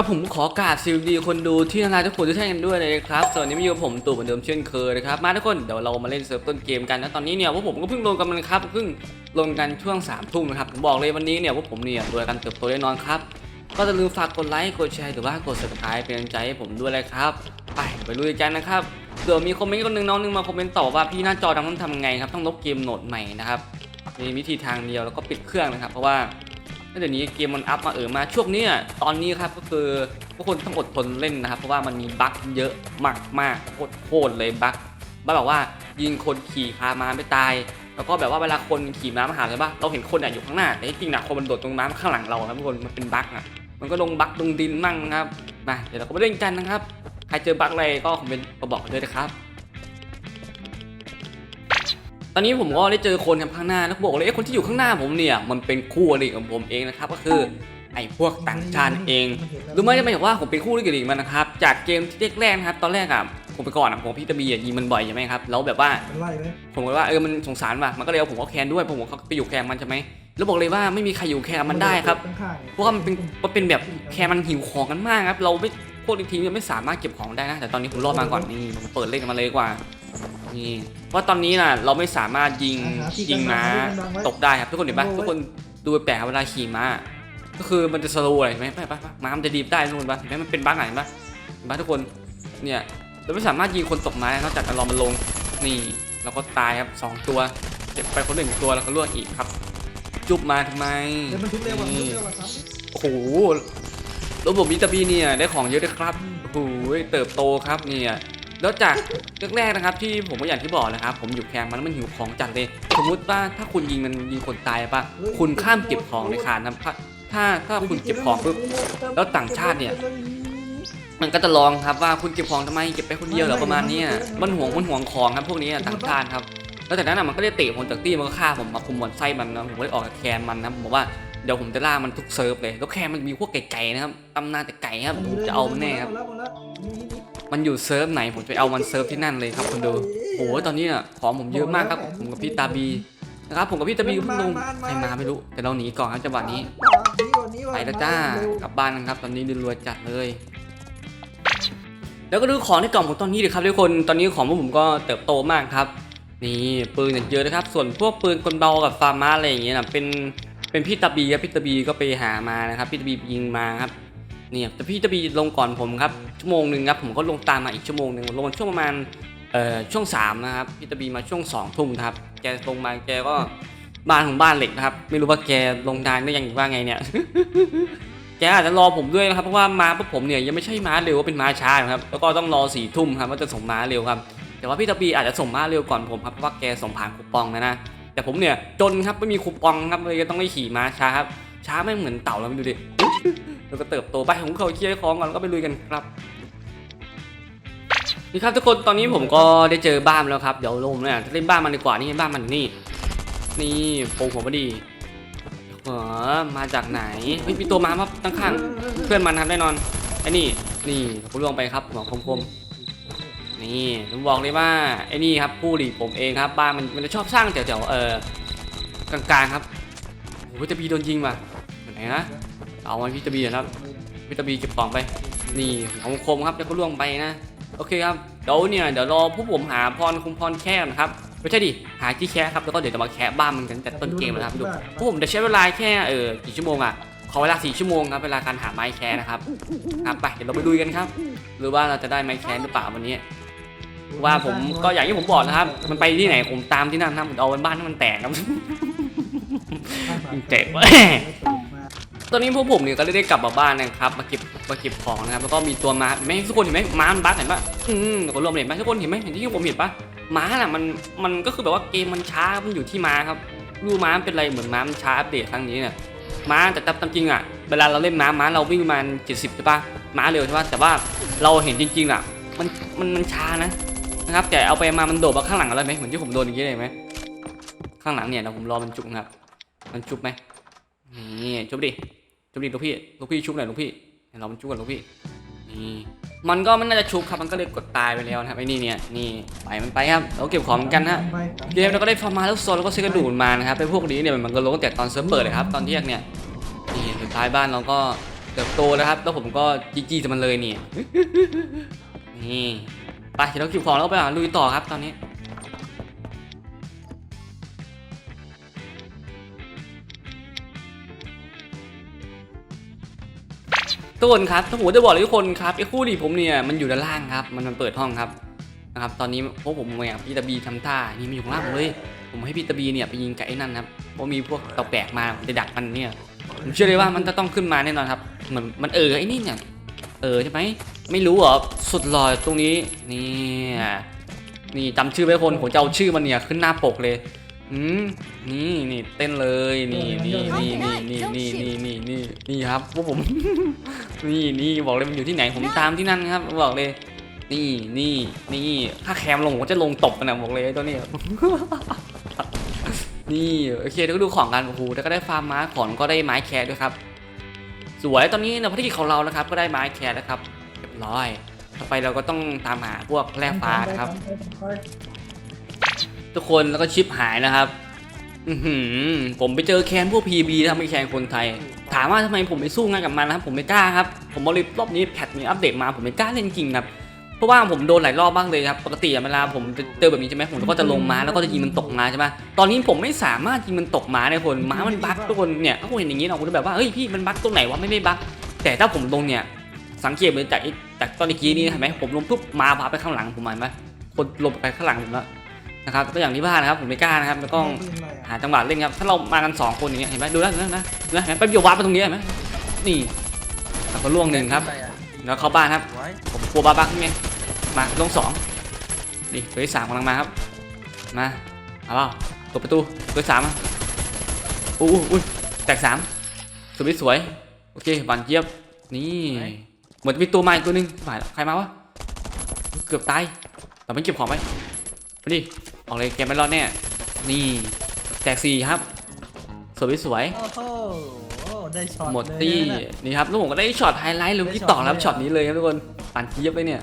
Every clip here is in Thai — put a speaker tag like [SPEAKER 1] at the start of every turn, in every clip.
[SPEAKER 1] ก็ผมขอกราบสวัสดีคนดูที่นารักทุกคนทุกท่านกันด้วยเลยครับส่วนนี้มาอยู่ผมตู่เหมือนเดิมเช่นเคยนะครับมาทุกคนเดี๋ยวเรามาเล่นเซิร์ฟต้นเกมกันนะตอนนี้เนี่ยพวกผมก็เพิ่งลงกันมันครับเพิ่งลงกันช่วง3ามทุ่มนะครับผมบอกเลยวันนี้เนี่ยพวกผมเนี่ยรวยกันเติบโตแน่นอนครับก็อย่าลืมฝากกดไลค์กดแชร์หรือว่ากด subscribe เป็นกำลังใจให้ผมด้วยเลยครับไปไปลุยกันนะครับเดี๋ยวมีคอมเมนต์คนหนึ่งน้องหนึงมาคอมเมนต์ต่อว่าพี่หน้าจอดำต้องทำยังไงครับต้องลบเกมโหลดใหม่นะครับมีวิธีทางเดียวแล้วก็ปิดเครื่องนะครับ เพราะว่า เดี๋ยวนี้เกมมันอัพมาเออมาช่วงนี้ตอนนี้ครับก็คือทุกคนต้องอดทนเล่นนะครับ เพราะว่ามันมีบั๊กเยอะมากมากโคตรเลยบั๊กบั๊กแบบว่ายิงคนขี่คามาไม่ตาย แล้วก็แบบว่าเวลาคนขี่ม้ามาหาเลยป่ะเราเห็นคนอะอยู่ข้างหน้าแต่ที่จริงนะคนมันโดดตรงม้าข้างหลังเราครับทุกคนมันเป็นบั๊กอะมันก็ลงบั๊กลงดินมั่งนะครับมาเดี๋ยวเราก็ไปเล่นกันนะครับใครเจอบั๊กอะไรก็คอมเมนต์มาบอกกันด้วยนะครับ อนนี้ผมก็ได้เจอคนครับข้างหน้าแล้วบอกเลยไอ้คนที่อยู่ข้างหน้าผมเนี่ย มันเป็นคู่อริของผมเองนะครับก็คือไอ้พวกต่างชาติเองรู้ไหมจะไม่บอกว่าผมเป็นคู่อริกับมันนะครับ จากเกมที่แรกๆนะครับ ตอนแรกอะผมไปก่อนอะผมพี่ตะบีอะยิงมันบ่อยใช่ไหมครับแล้วแบบว่า
[SPEAKER 2] มันไล่ไหม
[SPEAKER 1] ผมก็ว่าเออมันสงสารว่ะมันก็เลยเอาผมเอาแคนด้วยผมเขาไปอยู่แคนมันใช่ไหมแล้วบอกเลยว่าไม่มีใครอยู่แคนมันได้ครับ
[SPEAKER 2] ข้างๆ
[SPEAKER 1] เพราะว่ามันเป็นมันเป็นแบบแค่มันหิวของกันมากครับ เราไม่พวกทีมยังไม่สามารถเก็บของได้นะ แต่ตอนนี้ผมรอดมาก่อนนี่ผมเปิดเล่นกันมาเลยดีกว่า นี่เพราะตอนนี้น่ะเราไม่สามารถยิงยิงม้าตกได้ครับทุกคนเห็นปะทุกคนดูแปลกๆเวลาขี่ม้า ก็คือมันจะสโลว์อะไรเห็นไหมไปไปไปม้ามันจะดีฟได้ทุกคนปะเห็นไหมมันเป็นบ้าไหนปะเห็นปะทุกคนเนี่ยเราไม่สามารถยิงคนตกม้าได้นอกจากการรอมันลงนี่เราก็ตายครับสองตัวเจ็บไปคนหนึ่งตัวแล้วก็ล่วงอีกครับ จุบมาทำไม
[SPEAKER 2] เดี๋ยวมันทุบเร็วกว่าทุบ
[SPEAKER 1] นี่
[SPEAKER 2] เร็วกว่าซ้
[SPEAKER 1] โอ้โหระบบวิตามินเนี่ยได้ของเยอะเลยครับ โอ้โหเติบโตครับเนี่ย แล้วจากแรกๆนะครับ ที่ผมก็อย่างที่บอกนะครับ ผมอยู่แคมป์มันมันหิวของจัดเลย สมมุติว่าถ้าคุณยิงมันยิงคนตายปะคุณข้ามเก็บของในคานนะถ้าถ้าถ้าคุณเก็บของปุ๊บแล้วต่างชาติเนี่ย มันก็จะลองครับว่าคุณเก็บของทำไมเก็บไปคนเดียวเหรอประมาณนี้มันห่วงมันห่วงของครับพวกนี้ต่างชาติครับแล้วจากนั้นอะมันก็ได้เตะผมจากตี้มันก็ฆ่าผมมาคุมบอลไส้มันนะผมก็เลยออกจากแคนมันนะผมบอกว่าเดี๋ยวผมจะล่ามันทุกเซิร์ฟเลยแล้วแคนมันมีพวกไก่ๆนะครับตำนานแต่ไก่ครับผมจะเอามันแน่ครับ
[SPEAKER 2] มัน
[SPEAKER 1] อยู่เซิร์ฟไหนผมจะไปเอามันเซิร์ฟที่นั่นเลยครับคุณดูโอ้โหตอนนี้อะของผมเยอะมากครับผมกับพี่ตาบีนะครับผมกับพี่ตาบีก็เพิ่งลงใครมาไม่รู้แต่เราหนีก่อนครับจังหวะนี้ไปแล้วจ้ากลับบ้านกันครับ ตอนนี้รวยจัดเลย แล้วก็ดูของในกล่องผมตอนนี้ดิครับทุกคนตอนนี้ของพวกผมก็เติบโตมากครับ นี่ปืนเยเยอะนะครับ ส่วนพวกปืนคนเบากับฟาร์มาอะไรอย่างเงี้ยนะเป็นเป็นพี่ตาบีครับพี่ตาบีก็ไปหามานะครับ พี่ตาบียิงมาครับ เนี่ยแต่พี่ตาบีลงก่อนผมครับชั่วโมงหนึ่งครับผมก็ลงตามมาอีกชั่วโมงหนึ่งลงช่วงประมาณเอ่อช่วงสามนะครับพี่ตาบีมาช่วงสองทุ่มครับแกลงมาแกก็บ้านของบ้านเหล็กนะครับ ไม่รู้ว่าแกลงนานได้ยังหรือว่าไงเนี่ยแกอาจจะรอผมด้วยนะครับเพราะว่ามาพวกผมเนี่ยยังไม่ใช่ม้าเร็วเป็นม้าช้าครับแล้วก็ต้องรอสี่ทุ่มครับว่าจะส่งม้าเร็วครับแต่ว่าพี่ตะบีอาจจะส่งม้าเร็วก่อนผมครับเพราะว่าแกส่งผ่านคูปองนะนะแต่ผมเนี่ยจนครับไม่มีคูปองครับเลยก็ต้องได้ขี่ม้าช้าครับช้าไม่เหมือนเต่าแล้วดูดิ แล้วก็เติบโตไปผมเขาเคลียร์ของก่อนแล้วก็ไปลุยกันครับนี่ครับทุกคนตอนนี้ผมก็ได้เจอบ้านแล้วครับเดี๋ยวลงเนี่ยจะเล่นบ้านมันดีกว่านี่บ้านมันนี่ นี่โปงผมพอดีเออมาจากไหนเฮ้ยมีตัวม้ามาตั้งข้างเพื่อนมันครับแน่นอนไอ้นี่นี่ผมลวงไปครับหัวคมๆนี่ผมบอกเลยว่าไอ้นี่ครับผู้หลีผมเองครับ บ้านมันมันจะชอบสร้างแถวๆเออกลางๆครับโอ้ยจะบีโดนยิงว่ะไหนนะ เอามันพี่ตะบีนะครับพี่ตะบีเก็บของไป นี่หัวคมครับแล้วก็ล่วงไปนะ โอเคครับ เดี๋ยวเนี่ยเดี๋ยวรอพวกผมหาพรคุมพรแค่นะครับไม่ใช่ดิ หาที่แค่ครับ แล้วก็เดี๋ยวจะมาแค่บ้านมันกันแต่ต้นเกมนะครับดูพวกผมจะใช้เวลาแค่เออกี่ชั่วโมงอะ ขอเวลาสี่ชั่วโมงครับ เวลาการหาไม้แคร์นะครับครับไป เดี๋ยวเราไปดูกันครับ หรือว่าเราจะได้ไม้แคร์หรือเปล่าวันนี้ ว่าผมก็อย่างที่ผมบอกนะครับ มันไปที่ไหนผมตามที่นั่นนะผมเอาบ้านให้มันแตกครับเจ็บ ตอนนี้พวกผมเนี่ยก็ได้กลับมาบ้านนะครับมาเก็บมาเก็บของนะครับแล้วก็มีตัวม้าเห็นไหมทุกคนเห็นไหมม้ามันบั๊กเห็นปะอืมก็รวมเห็นไหมทุกคนเห็นไหมเห็นที่ผมเห็นปะม้าน่ะมันมันก็คือแบบว่าเกมมันช้ามันอยู่ที่ม้าครับรู้ม้ามันเป็นไรเหมือนม้ามันช้าอัปเดตครั้งนี้เนี่ยม้าแต่ตามจริงอะเวลาเราเล่นม้าม้าเราวิ่งประมาณ70ใช่ปะม้าเร็วใช่ปะแต่ว่าเราเห็นจริงๆอะมันมันมันช้านะนะครับแต่เอาไปมามันโดดมาข้างหลังเรไหมเหมือนที่ผมโดนอย่างนี้เลยไหมข้างหลังเนี่ยเราผมรอมันจุกครับ มันจุบไหมนี่จุบดิ ดิลูกพี่ลูกพี่ชุบหน่อยลูกพี่เดี๋ยวเรามันชุบกันลูกพี่นี่มันก็ไม่น่าจะชุบครับมันก็เลยกดตายไปแล้วนะครับไอ้นี่เนี่ยนี่ไปมันไปครับเราเก็บของเหมือนกันฮะเกมเราก็ได้ฟอร์มาแล้วโซนแล้วก็ซื้อกระดูกมานะครับไอ้พวกนี้เนี่ยมันก็ลงแต่ตอนเซิร์ฟเปิดเลยครับตอนเที่ยงเนี่ยนี่สุดท้ายบ้านเราก็เติบโตแล้วครับแล้วผมก็จีจีจะมันเลยนี่นี่ไปเดี๋ยวเราเก็บของแล้วไปหาลุยต่อครับตอนนี้ ทุกคนครับถ้าผมจะบอกเลยทุกคนครับไอ้คู่ดีผมเนี่ยมันอยู่ด้านล่างครับ มันมันเปิดห้องครับนะครับ ตอนนี้พวกผมเนี่ยพี่ตาบีทำท่านี่มันอยู่ข้างล่างผมเลย ผมให้พี่ตาบีเนี่ยไปยิงกับไอ้นั่นครับเพราะมีพวกเต่าแปลกมาจะดักมันเนี่ยผมเชื่อเลยว่ามันจะต้องขึ้นมาแน่นอนครับเหมือนมันเออไอ้นี่เนี่ยเออใช่ไหมไม่รู้เหรอสุดหล่อตรงนี้นี่นี่จำชื่อไว้คนผมจะเอาชื่อมันเนี่ยขึ้นหน้าปกเลยอืมนี่นี่เต้นเลยนี่นี่นี่นี่นี่นี่นี่นี่ นี่นี่ครับพวกผม นี่นี่บอกเลยมันอยู่ที่ไหนผมตามที่นั่นครับ บอกเลย นี่นี่นี่ถ้าแคมลงผมก็จะลงตบมันนะบอกเลยไอ้ตัวนี้ นี่โอเคเดี๋ยวก็ดูของกันโอ้โหแล้วก็ได้ฟาร์มม้าของก็ได้ไม้แคร์ด้วยครับ สวยตอนนี้ในภารกิจของเรานะครับ ก็ได้ไม้แคร์แล้วครับเรียบร้อย ต่อไปเราก็ต้องตามหาพวกแร่ฟ้านะครับ ทุกคนแล้วก็ชิปหายนะครับ อือหือผมไปเจอแคนพวก PB ทำให้แคนคนไทย ถามว่าทำไมผมไม่สู้งานกับมันนะครับผมไม่กล้าครับผมบอกเลยรอบนี้แพทนี้อัปเดตมาผมไม่กล้าเล่นจริงครับเพราะว่าผมโดนหลายรอบบ้างเลยครับปกติเวลาผมเจอแบบนี้ใช่ไหมผมก็จะลงม้าแล้วก็จะยิงมันตกม้าใช่ไหมตอนนี้ผมไม่สามารถยิงมันตกม้าเนี่ยคนม้ามันบั๊กทุกคนเนี่ยถ้าคุณเห็นอย่างนี้เราคุณจะแบบว่าเฮ้ยพี่มันบั๊กตรงไหนวะไม่ไม่บั๊กแต่ถ้าผมลงเนี่ยสังเกตเลยจากจากตอนเมื่อกี้นี้เห็นไหมผมลงปุ๊บมาพาไปข้างหลังผมเห็นไหมคนลงไปข้างหลังผมแล้ว นะครับก็อย่างที่บ้านนะครับผมไม่กล้านะครับแล้วก็หาจังหวะเล่นครับถ้าเรามากันสองคนอย่างเงี้ยเห็นไหมดูแล้วดูแล้วนะดูแล้วเห็นไหมแป๊บเดียววาร์ปไปตรงนี้เห็นไหมนี่แล้วก็ล่วงหนึ่งครับแล้วเข้าบ้านครับ
[SPEAKER 3] ไว้
[SPEAKER 1] ผมกลัวบาบักไงมาลงสองนี่ตัวที่สามกำลังมาครับมาเอาเปล่าเปิดประตูตัวที่สามอะอู้อู้อุ้ยแตกสามสวยสวยโอเคหวานเจี๊ยบนี่เหมือนจะมีตัวมาอีกตัวหนึงฝ่ายใครมาวะเกือบตายแต่ไม่เก็บของไปไปดิ ออกเลยแกไม่รอดแน่ นี่ แตกสี่ครับ สวยสวย
[SPEAKER 3] โอ้โหได้ช็อต
[SPEAKER 1] หมด
[SPEAKER 3] เลย
[SPEAKER 1] ตี้
[SPEAKER 3] นะ
[SPEAKER 1] นี่ครับแล้วผมก็ได้ช็อตไฮไลท์ลง
[SPEAKER 3] ได้
[SPEAKER 1] ที่
[SPEAKER 3] ช็อต
[SPEAKER 1] ต่อครับ
[SPEAKER 3] เลยอะ
[SPEAKER 1] ช็อตนี้เลยครับทุกคนปั่นเจี๊ยบเลยเนี่ย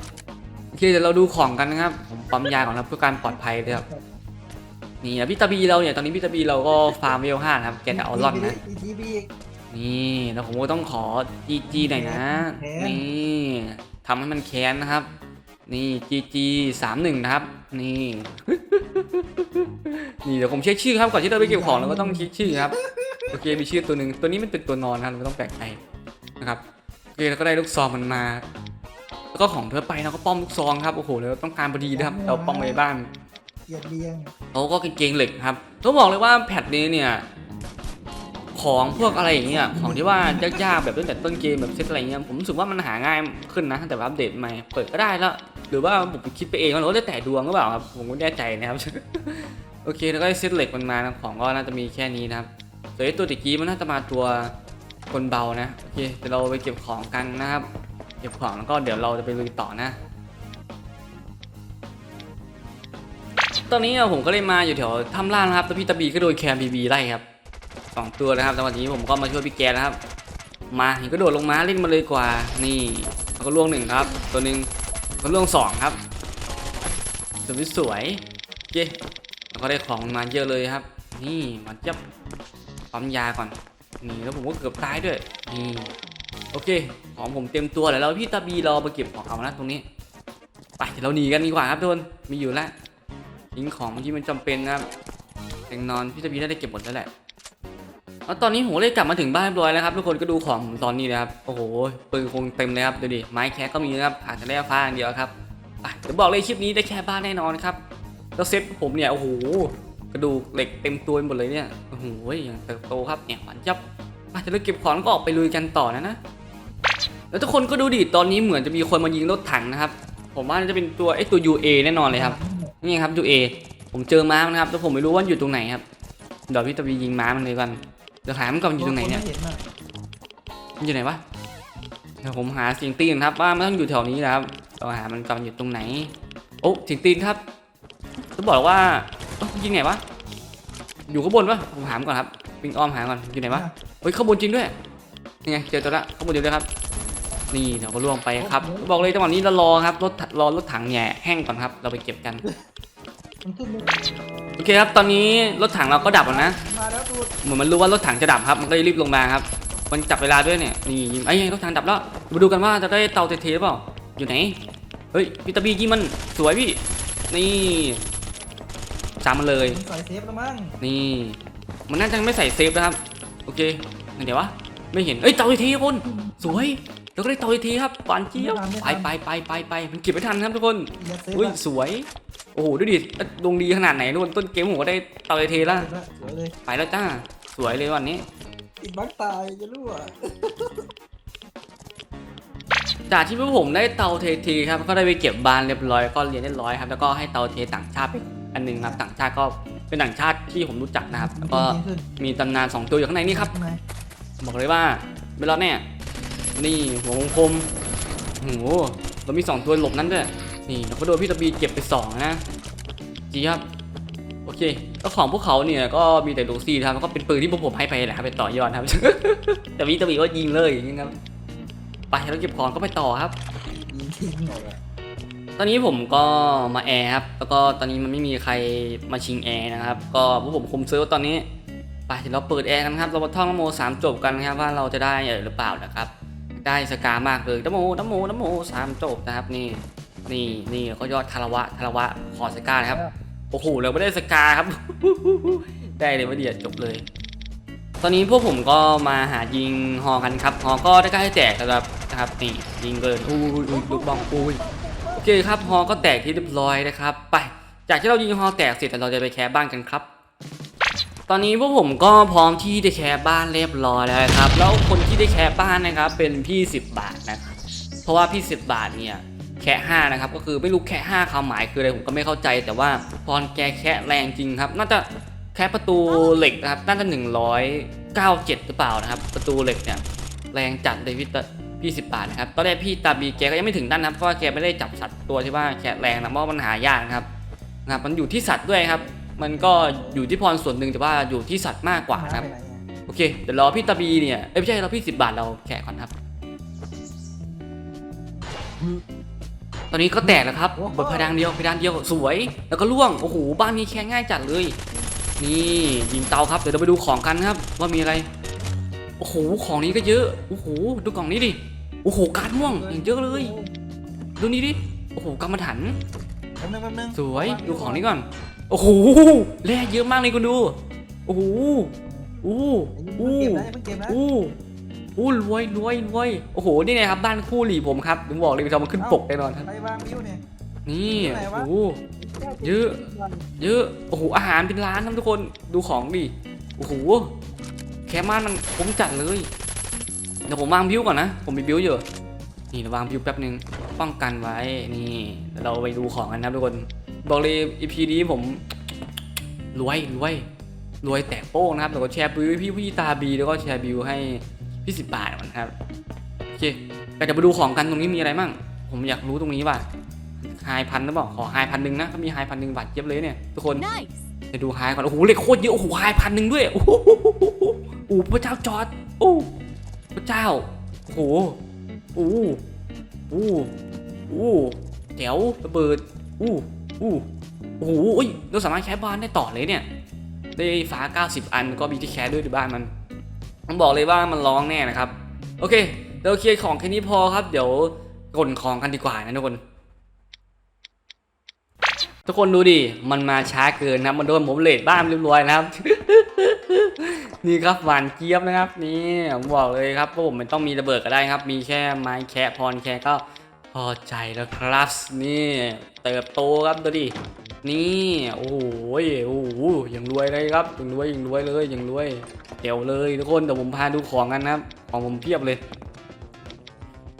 [SPEAKER 1] โอเคเดี๋ยวเราดูของกันนะครับผมปั๊มยาก่อนครับเพื่อการปลอดภัยเลยครับนี่นะพี่ตาบีเราเนี่ยตอนนี้พี่ตาบีเราก็ฟาร์มเวลห้านะครับแกจะเอาล่อนนะ
[SPEAKER 2] อีทีบี
[SPEAKER 1] นี่แล้วผมก็ต้องขอจีจีหน่อยนะ
[SPEAKER 2] แค้น
[SPEAKER 1] นี่ทำให้มันแค้นนะครับ นี่จีจีสามหนึ่งนะครับ นี่ นี่เดี๋ยวผมเช็คชื่อครับก่อนที่เราไปเก็บของเราก็ต้องเช็คชื่อครับโอเคมีชื่อตัวหนึ่งตัวนี้มันเป็นตัวนอนนะครับเราไม่ต้องแปลกใจนะครับโอเคแล้วก็ได้ลูกซองมันมา แล้วก็ของเธอไปเราก็ป้อมลูกซองครับโอ้โหเราต้องการพอดีนะครับ เราป้อมไว้บ้าน
[SPEAKER 2] เหยียดเรียง
[SPEAKER 1] เขาก็กางเกงเหล็กครับต้องบอกเลยว่าแพทนี้เนี่ยของพวกอะไรอย่างเงี้ยของที่ว่ายากๆแบบตั้งแต่ต้นเกมแบบเซตอะไรเงี้ยผมรู้สึกว่ามันหาง่ายขึ้นนะตั้งแต่ว่าอัปเดตใหม่เปิดก็ได้แล้ว หรือว่าผมคิดไปเองว่าหรือว่าแล้วแต่ดวงก็เปล่าครับผมก็แน่ใจนะครับ โอเคแล้วก็เซตเหล็กมันมานะของก็น่าจะมีแค่นี้นะครับส่วนตัวตะกี้มันน่าจะมาตัวคนเบานะโอเคเดี๋ยวเราไปเก็บของกันนะครับ เก็บของแล้วก็เดี๋ยวเราจะไปลุยต่อนะตอนนี้ผมก็เลยมาอยู่แถวถ้ำล่างนะครับแล้วพี่ตะบีก็โดนแคมบีบีไล่ครับสองตัวนะครับแต่วันนี้ผมก็มาช่วยพี่แกนะครับ มาเห็นก็โดดลงมาเล่นมาเลยกว่า นี่แล้วก็ล่วงหนึ่งครับ ตัวหนึ่ง ก็ล่วงสองครับสวยสวยโอเคแล้วก็ได้ของมาเยอะเลยครับ นี่มาจับปั๊มยาก่อน นี่แล้วผมก็เกือบตายด้วย นี่โอเค ของผมเต็มตัวแล้วพี่ตาบีราไปเก็บของเอานะตรงนี้ ไปเดี๋ยวเราหนีกันดีกว่าครับทุกคน มีอยู่แล้วทิ้งของที่มันจำเป็นนะครับเตียงนอนพี่ตะบีน่าได้เก็บหมดแล้วแหละ แล้วตอนนี้ผมเลยกลับมาถึงบ้านเรียบร้อยแล้วครับทุกคนก็ดูของผมตอนนี้นะครับโอ้โหปืนคงเต็มเลยครับดูดิไม้แค่ก็มีนะครับอาจจะได้ฟ้าอย่างเดียวครับอะเดี๋ยวบอกเลยคลิปนี้ได้แค่บ้านแน่นอนครับแล้วเซ็ตผมเนี่ยโอ้โหกระดูกเหล็กเต็มตัวหมดเลยเนี่ยโอ้โหอย่างเติบโตครับเนี่ยหวานจับอะเดี๋ยวเราเก็บของก็ออกไปลุยกันต่อนะนะแล้วทุกคนก็ดูดิตอนนี้เหมือนจะมีคนมายิงรถถังนะครับผมว่าน่าจะเป็นตัวไอ้ตัว UA แน่นอนเลยครับนี่ครับ UA ผมเจอม้ามันครับแต่ผมไม่รู้ว่ามันอยู่ตรงไหนครับเดี๋ยวพี่ตะวียิงม้ามันเลยกัน เดี๋ยวหามันก่อนมันอยู่ตรงไหนเนี่ย
[SPEAKER 2] คม่ห็อะ
[SPEAKER 1] มันอยู่ไหนวะเดี๋ยวผมหาเสียงตีนครับ ว่ามันต้องอยู่แถวนี้นะครับเราหามันก่อนอยู่ตรงไหน โอ้เสียงตีนครับต้องบอกว่าเอ้ายิงไหนวะ อยู่ข้างบนวะผมหามนก่อนครับวิ่งอ้อมหาก่อน อยู่ไหนวะเฮ้ยข้างบนจริงด้วยนี่ไงเจอตัวละข้างบนเดียวเลยครับ นี่เดี๋ยวก็ล่วงไปครับ บอกเลยจังหวะนี้เรารอครับ รถรอรถถังเนี่ยแห้งก่อนครับ เราไปเก็บกัน
[SPEAKER 2] มันขึ้นมา
[SPEAKER 1] โอเคครับ ตอนนี้รถถังเราก็ดับแล้วนะ
[SPEAKER 2] มาแล้วตูด
[SPEAKER 1] เหมือนมันรู้ว่ารถถังจะดับครับ มันก็เลยรีบลงมาครับ มันจับเวลาด้วยเนี่ย นี่ยิงไอ้ยังต้องทางดับแล้ว มาดูกันว่าจะได้เตาเทๆหรือเปล่า อยู่ไหน เฮ้ยพี่ตะบียิงมัน สวยพี่ นี่จามมันเลย
[SPEAKER 3] ใส่เซฟแล้วมั้ง
[SPEAKER 1] นี่ มันน่าจะไม่ใส่เซฟนะครับ โอเคงั้นเดี๋ยววะ ไม่เห็น เอ้ยเตาอีกทีคนสวย แล้วก็ได้เตาอีกทีครับหวานเจี๊ยบไปไปไปไปไปมันเก็บไม่ทันครับทุกคน
[SPEAKER 3] ยัดเซฟ
[SPEAKER 1] อุ้ย
[SPEAKER 3] ละ
[SPEAKER 1] สวย โอ้โหดูดิเอ้ยดวงดีขนาดไหนทุกคนต้นเกมผมก็ได้เตาอีกทีแล้ว
[SPEAKER 3] เซฟละสวยเลย
[SPEAKER 1] ไปแล้วจ้าสวยเลยวันนี้
[SPEAKER 3] อีกบักตายจะรู้อะ
[SPEAKER 1] จากที่พวกผมได้เตาเททีครับก็ได้ไปเก็บบานเรียบร้อยก็เรียนเรียบร้อยครับแล้วก็ให้เตาเทต่างชาติไปอันหนึงครับต่างชาติก็เป็นต่างชาติที่ผมรู้จักนะครับ แล้วก็
[SPEAKER 3] ขึ้น
[SPEAKER 1] มีตำนานสองตัวอยู่ข้างในนี่ครับ
[SPEAKER 3] ข้างใน
[SPEAKER 1] บอกเลยว่าไม่รอดแน่ นี่หัววงคมโอ้โหเรามีสองตัวหลบนั้นด้วยนี่เราก็โดนพี่ตะบีเก็บไปสองนะจีครับโอเคแล้วของพวกเขาเนี่ยก็มีแต่ลูซี่นะครับแล้วก็เป็นปืนที่พวกผมให้ไปแหละครับไปต่อยอดครับ แต่พี่ตะบีก็ยิงเลยอย่างนี้ครับไปแล้วเก็บของก็ไปต่อครับ
[SPEAKER 3] ยิงทิ้งหมดอะ
[SPEAKER 1] ตอนนี้ผมก็มาแอร์ครับแล้วก็ตอนนี้มันไม่มีใครมาชิงแอร์นะครับ ก็พวกผมคุมเซิร์ฟตอนนี้ไปเดี๋ยวเราเปิดแอร์กันนะครับเรามาท่องนโมสามจบกันนะครับว่าเราจะได้เออหรือเปล่านะครับ ได้สกามากเลยน้ำโมน้ำโมน้ำโมสามจบนะครับนี่นี่นี่แล้วก็ยอดคารวะคารวะขอสกานะครับโอ้โหเราไม่ได้สกาครับ ได้เลยว่าเดียจบเลย ตอนนี้พวกผมก็มาหายิงฮอกันครับฮอก็ได้ใกล้แตกสำหรับนะครับนี่ยิงเกินอุ้ยอุ้ยลูกบอลอุ้ยโอเคครับฮอก็แตกที่เรียบร้อยนะครับ ไปจากที่เรายิงฮอแตกเสร็จเราจะไปแคร์บ้านกันครับตอนนี้พวกผมก็พร้อมที่จะแคร์บ้านเรียบร้อยแล้วครับ แล้วคน ที่ได้แคร์บ้านนะครับ เป็นพี่ 10 บาทนะครับ เพราะว่าพี่ 10 บาทเนี่ยแคะ5นะครับ ก็คือไม่รู้แคะ5ความหมายคืออะไรผมก็ไม่เข้าใจ แต่ว่าพรแกแคะแรงจริงครับ น่าจะแคะประตูเหล็กนะครับ น่าจะ197หรือเปล่านะครับ ประตูเหล็กเนี่ยแรงจัดเลยพี่ตะพี่10บาทนะครับ ตอนแรกพี่ตาบีแกก็ยังไม่ถึงด้านนะครับเพราะว่าแกไม่ได้จับสัตว์ตัวที่ว่าแคะแรงนะเพราะมันหายากนะครับนะครับ มันอยู่ที่สัตว์ด้วยครับ มันก็อยู่ที่พรส่วนหนึ่งแต่ว่าอยู่ที่สัตว์มากกว่านะครับ เค เดี๋ยวรอพี่ตาบีเนี่ย เอ้ยไม่ใช่รอพี่สิบบาทเราแขกก่อนครับ ตอนนี้ก็แตกแล้วครับเบิดเพดานเดียวเพดานเดียวสวย แล้วก็ล่วง โอ้โห บ้านนี้แค่ง่ายจัดเลย นี่ยิงเตาครับ เดี๋ยวเราไปดูของกันครับ ว่ามีอะไร โอ้โห ของนี้ก็เยอะ โอ้โห ดูกล่องนี้ดิ โอ้โห การม่วงอย่างเยอะเลย ดูนี่ดิ โอ้โหกำมะถันสวย ดูของนี้ก่อน โอ้โห แร่เยอะมากเลยคุณดู โอ้โห โอ้โห
[SPEAKER 3] เพิ่งเก็บนะเพิ่งเก็บนะ
[SPEAKER 1] อู้อู้รวยรวยรวยโอ้โหนี่ไงครับบ้านคู่หลีผมครับผมบอกเลยจะมาขึ้นปกแน่นอนครับ
[SPEAKER 3] ไปวางวิวเนี่ย
[SPEAKER 1] นี่
[SPEAKER 3] ไหนวะ
[SPEAKER 1] โอ้โหเยอะเยอะโอ้โหอาหารเป็นร้านนะทุกคนดูของดิโอ้โหแคมานมันคุ้มจัดเลยเดี๋ยวผมวางบิวก่อนนะ ผมมีบิวอยู่นี่เราวางบิวแป๊บนึงป้องกันไว้นี่เดี๋ยวเราไปดูของกันนะครับทุกคน บอกเลย EP นี้ผมรวยรวย รวยแตกโป้งนะครับแล้วก็แชร์บิวให้พี่พี่ตาบีแล้วก็แชร์บิวให้พี่สิบบาทนะครับโอเคแต่เดี๋ยวมาดูของกันตรงนี้มีอะไรมั่งผมอยากรู้ตรงนี้ว่ะไฮพันหรือเปล่าขอไฮพันหนึ่งนะถ้ามีไฮพันหนึ่งบาทเจ็บเลยเนี่ยทุกคน
[SPEAKER 4] Nice.
[SPEAKER 1] เดี๋ยวดูไฮก่อนโอ้โหเหล็กโคตรเยอะโอ้โหไฮพันหนึ่งด้วยโอ้โหโอ้โหพระเจ้าจอร์ดโอ้พระเจ้าโอ้โหโอ้โหโอ้โหโอ้โหแจ๋วระเบิดอู้อู้โอ้โหอุ้ยเราสามารถแคปบ้านได้ต่อเลยเนี่ย ได้ฟ้า 90 อันก็มีที่แคสด้วยในบ้านมันผมบอกเลยว่ามันร้องแน่นะครับ โอเคเดี๋ยวเคลียร์ของแค่นี้พอครับ เดี๋ยวกดของกันดีกว่านะทุกคน ทุกคนดูดิ มันมาช้าเกินนะ มันโดนผมเลดบ้านเรียบร้อยนะครับ นี่ครับหวานเจี๊ยบนะครับ นี่ผมบอกเลยครับว่าผมไม่ต้องมีระเบิดก็ได้ครับ มีแค่ไม้แคะพรแคะก็พอใจแล้วครับ นี่เติบโตครับดูดิ นี่โอ้โหโอ้โหยังรวยเลยครับยังรวยยังรวยเลยยังรวยเดี๋ยวเลยทุกคนเดี๋ยวผมพาดูของกันนะครับของผมเพียบเลย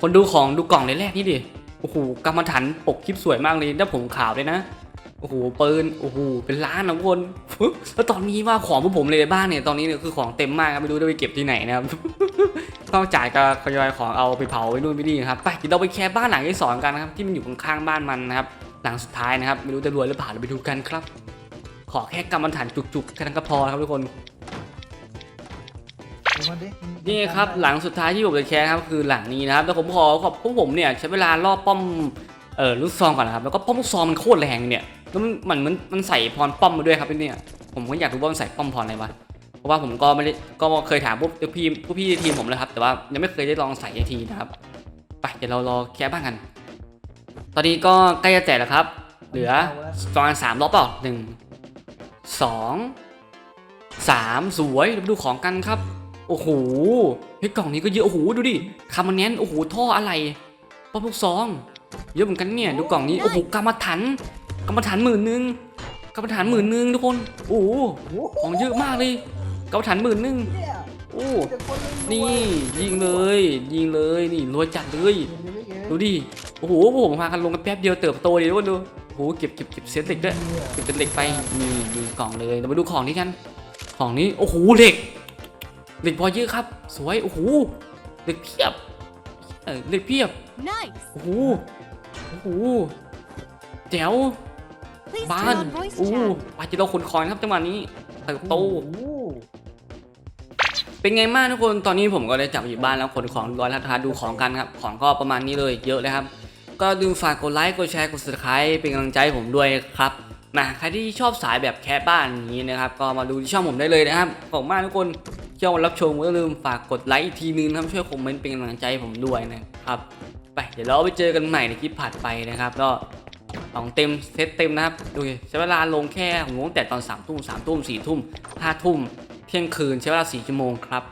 [SPEAKER 1] คนดูของดูกล่องเลยแรกนี่ดิโอ้โหกรรมฐานปกคลิปสวยมากเลยแล้วผมขาวเลยนะโอ้โหปืนโอ้โหเป็นล้านนะทุกคนแล้วตอนนี้ว่าของพวกผมเลยในบ้านเนี่ยตอนนี้เนี่ยคือของเต็มมากครับไม่รู้จะไปเก็บที่ไหนนะครับต้องจ่ายกับขยอยของเอาไปเผาไปนู่นไปนี่ครับไปเดี๋ยวเราไปแคร์บ้านหลังที่สองกันนะครับที่มันอยู่ข้างๆบ้านมันนะครับ หลังสุดท้ายนะครับ ไม่รู้จะรวยหรือเปล่าเราไปดูกันครับ ขอแค่กำมันฐานจุกๆแค่นั้นก็พอครับทุกคน
[SPEAKER 3] ดูมาดิ
[SPEAKER 1] นี่ครับหลังสุดท้ายที่ผมจะแชร์ครับคือหลังนี้นะครับแต่ผมขอขอบพวกผมเนี่ยใช้เวลารอบป้อมเออลูกซองก่อนนะครับแล้วก็ป้อมลูกซองมันโคตรแรงเนี่ยแล้วมันมันมันมันใส่พรป้อมมาด้วยครับเนี่ยผมก็อยากรู้ว่ามันใส่ป้อมพรอะไรวะราะว่าผมก็ไม่ได้ก็เคยถามพวกพี่พวกพี่ในทีมผมแล้วครับแต่ว่ายังไม่เคยได้ลองใส่ในทีนะครับไปเดี๋ยวเรารอแค่บ้างกัน ตอนนี้ก็ใกล้จะแจกแล้วครับ เหลือประมาณสามรอบเปล่าหนึ่งสองสามสวยมาดูของกันครับ โอ้โหเฮ้ยกล่องนี้ก็เยอะโอ้โหดูดิคามันแนนโอ้โหท่ออะไรป๊อปลูกซองเยอะเหมือนกันเนี่ยดูกล่องนี้โอ้โหกรรมฐานกรรมฐานหมื่นหนึ่งกรรมฐานหมื่นหนึ่งทุกคนโอ้โหของเยอะมากเลยกรรมฐานหมื่นหนึ่งโอ้
[SPEAKER 3] นี่ยิ
[SPEAKER 1] งเลย ยิงเลยนี่รวยจัดเลย
[SPEAKER 3] ดู
[SPEAKER 1] ดิ โอ้โหพวกผมพากันลงกันแป๊บเดียวเติบโตเลยทุกคนดูโอ้โหเก็บเก็บเก็บเศษเหล็กด้วย
[SPEAKER 3] เนี่ย
[SPEAKER 1] เก็บเป็นเหล็กไปนี่ยิงกล่องเลยเรามาดูของนี้กันของนี้โอ้โหเหล็กเหล็กพอเยอะครับ สวยโอ้โหเหล็กเพียบเออเหล็กเพียบ
[SPEAKER 4] Nice.
[SPEAKER 1] โอ้โหโอ้โหแจ๋ว
[SPEAKER 4] Please
[SPEAKER 1] บ้า
[SPEAKER 4] turn
[SPEAKER 1] น
[SPEAKER 4] on voice
[SPEAKER 1] โอ้
[SPEAKER 4] chat.
[SPEAKER 1] ปาจิโร่ขนคอยครับจังหวะนี้เติบโต
[SPEAKER 3] โอ้โห
[SPEAKER 1] เป็นไงบ้างทุกคนตอนนี้ผมก็ได้จับอยู่บ้านแล้วขนของเรียบร้อยแล้วทาดูของกันครับของก็ประมาณนี้เลยเยอะเลยครับ ก็ลืมฝากกดไลค์กดแชร์กด subscribe เป็นกำลังใจผมด้วยครับนะใครที่ชอบสายแบบแค่บ้านอย่างนี้นะครับ ก็มาดูที่ช่องผมได้เลยนะครับขอบคุณมากทุกคนที่เข้ารับชมก็อย่าลืมฝากกดไลค์อีกทีนึงนะครับช่วยคอมเมนต์เป็นกำลังใจผมด้วยนะครับไปเดี๋ยวเราไปเจอกันใหม่ในคลิปถัดไปนะครับ ก็ของเต็มเซตเต็มนะครับดูใช้เวลาลงแค่ผมลงแต่ตอน3ามทุ่มสามทุ่มสี่ทุ่มห้าทุ่มเที่ยงคืนใช้เวลาสี่ชั่วโมงครับ